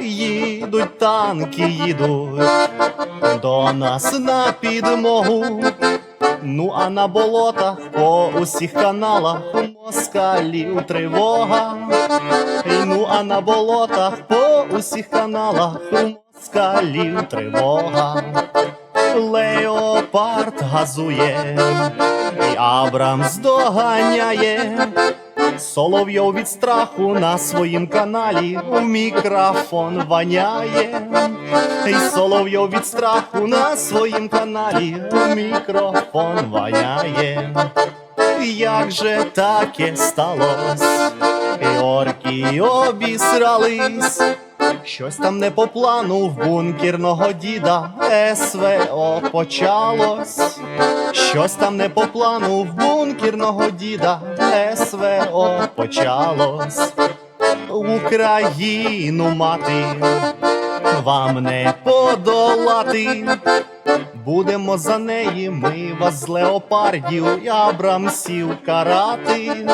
Їдуть танки, їдуть до нас на підмогу. Ну а на болотах по усіх каналах москалів тривога. Ну а на болотах по усіх каналах москалів тривога. Леопард газує, і Абрамс доганяє. Соловйов від страху на своїм каналі в мікрофон воняє. І Соловйов від страху на своїм каналі в мікрофон воняє. Як же таке сталось? І орки обісрались. Щось там не по плану в бункерного діда СВО почалось. Щось там не по плану в бункерного діда СВО почалось. Україну мати, вам не подолати. Будемо за неї, ми вас з леопардів і абрамсів карати.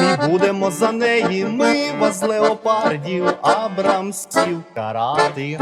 І будемо за неї, ми вас з леопардів, абрамсів карати.